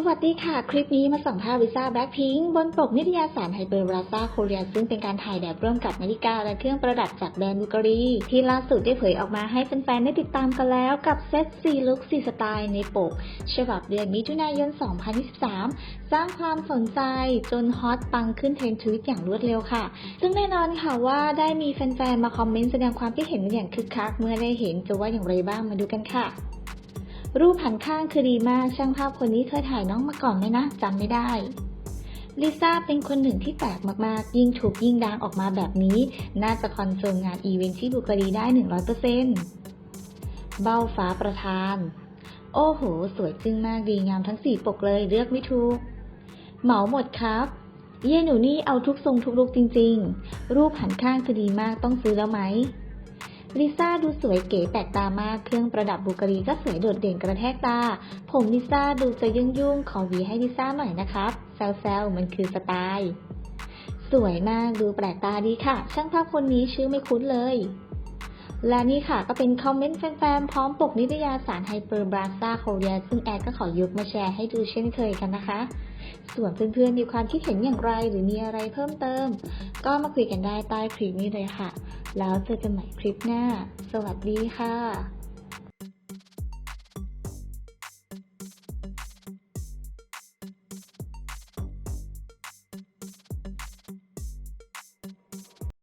สวัสดีค่ะ คลิปนี้มาส่องภาพวิซ่าแบล็คพิงบนปกนิตยสารไฮเปอร์บราซาโคเรียซึ่งเป็นการถ่ายแบบร่วมกับนาฬิกาและเครื่องประดับจากแบรนด์บูการี ที่ล่าสุดได้เผยออกมาให้แฟนๆได้ติดตามกันแล้วกับเซต4ลุค4สไตล์ในปก ฉบับเดือนมิถุนายน 2023 สร้างความสนใจจนฮอตปังขึ้นเทรนด์ทวิตอย่างรวดเร็วค่ะ ซึ่งแน่นอนค่ะว่าได้มีแฟนๆมาคอมเมนต์แสดงความคิดเห็นอย่างคึกคักเมื่อได้เห็นจะว่าอย่างไรบ้างมาดูกันค่ะ รูปหันข้างคือดีมาก ช่างภาพคนนี้เคยถ่ายน้องมาก่อนไหมนะจำไม่ได้ ลิซ่าเป็นคนหนึ่งที่แปลกมากๆ ยิ่งถูกยิ่งดังออกมาแบบนี้ น่าจะคอนเฟิร์มงานอีเวนท์ที่บุกรีได้ 100%เบ้าฟ้าประธาน โอ้โห สวยจึ้งมากดีงามทั้งสี่ปกเลยเลือกไม่ถูก เหมาหมดครับ เย่หนูนี่เอาทุกทรงทุกลุกจริง ๆ รูปหันข้างคือดีมากต้องซื้อแล้วไหม ลิซ่าดูสวยเก๋แปลกตามาก เครื่องประดับบุกรีก็สวยโดดเด่นกระแทกตา ผมลิซ่าดูจะยุ่งยุ่งขอวีให้ลิซ่าหน่อยนะครับแซวๆมันคือสไตล์ สวยมากดูแปลกตาดีค่ะ ช่างภาพคนนี้ชื่อไม่คุ้นเลย และนี่ค่ะก็เป็นคอมเมนต์แฟนๆ พร้อมปกนิตยาสารไฮเปอร์บราซ่าโคเรียซึ่งแอดก็ขอยกมาแชร์ให้ดูเช่นเคยกันนะคะ ส่วนเพื่อนๆ มีความคิดเห็นอย่างไรหรือมีอะไรเพิ่มเติม ก็มาคุยกันได้ใต้คลิปนี้เลยค่ะ แล้วเจอกันใหม่คลิปหน้า สวัสดีค่ะ